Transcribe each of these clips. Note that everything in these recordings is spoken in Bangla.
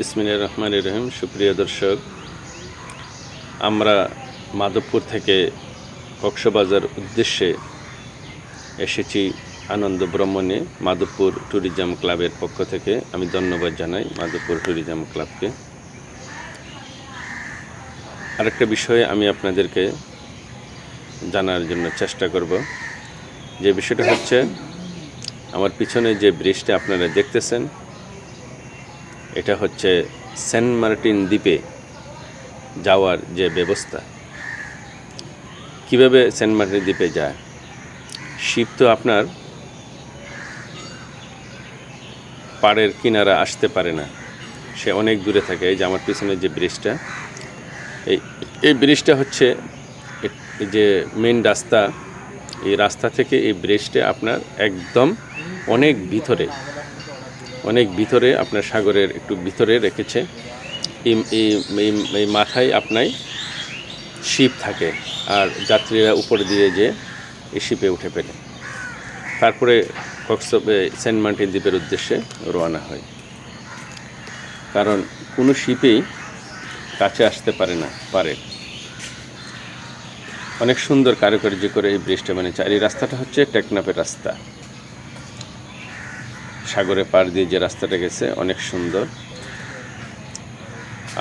ইসমিনের রহমান রহিম। সুপ্রিয় দর্শক, আমরা মাধবপুর থেকে কক্সবাজার উদ্দেশ্যে এসেছি আনন্দ ভ্রমণে মাধবপুর ট্যুরিজম ক্লাবের পক্ষ থেকে। আমি ধন্যবাদ জানাই মাধবপুর ট্যুরিজম ক্লাবকে। আরেকটা বিষয়ে আমি আপনাদেরকে জানার জন্য চেষ্টা করব। যে বিষয়টা হচ্ছে, আমার পিছনে যে ব্রিজটা আপনারা দেখতেছেন এটা হচ্ছে সেন্ট মার্টিন দ্বীপে যাওয়ার যে ব্যবস্থা। কীভাবে সেন্ট মার্টিন দ্বীপে যায়? শিপ তো আপনার পাড়ের কিনারা আসতে পারে না। সে অনেক দূরে থাকে, এই যে আমার পিছনে যে ব্রিজটা। এই এই ব্রিজটা হচ্ছে যে মেন রাস্তা, এই রাস্তা থেকে এই ব্রিজটা আপনার একদম অনেক ভিতরে। অনেক ভিতরে আপনার সাগরের একটু ভিতরে রেখেছে। এই মাথায় আপনার শিপ থাকে আর যাত্রীরা উপরে দিয়ে যে এই শিপে উঠে পেলে তারপরে কক্স সেন্ট মার্টিন দ্বীপের উদ্দেশ্যে রওনা হয়। কারণ কোনো শিপেই কাছে আসতে পারে না, পারে। অনেক সুন্দর কারুকার্য করে এই ব্রিজটা মানে এই রাস্তাটা হচ্ছে টেকনাপের রাস্তা। সাগরে পার দিয়ে যে রাস্তাটা গেছে, অনেক সুন্দর।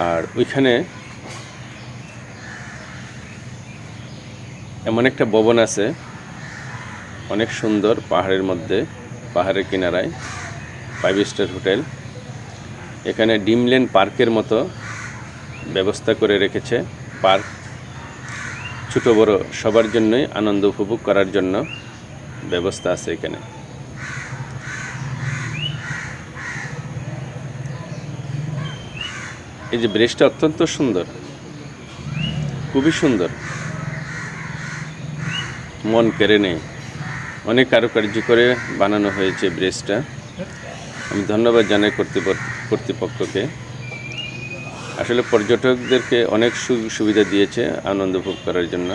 আর ওইখানে এমন একটা ভবন আছে, অনেক সুন্দর পাহাড়ের মধ্যে, পাহাড়ের কিনারায় ফাইভ স্টার হোটেল। এখানে ডিমলেন পার্কের মতো ব্যবস্থা করে রেখেছে পার্ক। ছোট বড় সবার জন্যই আনন্দ উপভোগ করার জন্য ব্যবস্থা আছে এখানে। এই যে ব্রিজটা অত্যন্ত সুন্দর। খুবই সুন্দর। মন কেড়ে নেই। অনেক কারুকার্য করে বানানো হয়েছে ব্রিজটা আমি ধন্যবাদ জানাই কর্তৃপক্ষ, কর্তৃপক্ষকে। আসলে পর্যটকদেরকে অনেক সুবিধা দিয়েছে আনন্দ ভোগ করার জন্য।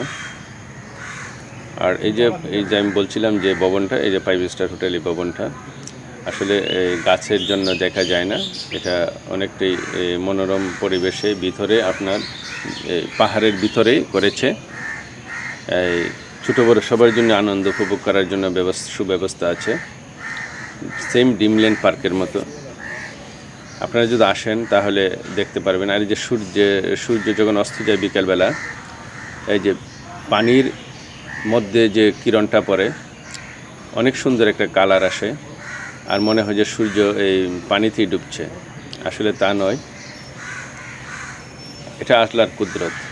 আর এই যে এই যে আমি বলছিলাম যে ভবনটা, এই যে ফাইভ স্টার হোটেল এই ভবনটা আসলে গাছের জন্য দেখা যায় না। এটা অনেকটাই মনোরম পরিবেশে ভিতরে আপনার পাহাড়ের ভিতরেই করেছে। ছোটো বড়ো সবার জন্য আনন্দ উপভোগ করার জন্য ব্যবস্থা সুব্যবস্থা আছে। সেম ডিমল্যান্ড পার্কের মতো। আপনারা যদি আসেন, তাহলে দেখতে পারবেন। আর এই যে সূর্য সূর্য যখন অস্ত যায় বিকালবেলা, এই যে পানির মধ্যে যে কিরণটা পড়ে, অনেক সুন্দর একটা কালার আসে। আর মনে হয় যে সূর্য এই পানিতেই ডুবছে। আসলে তা নয়। এটা আসলার কুদরত।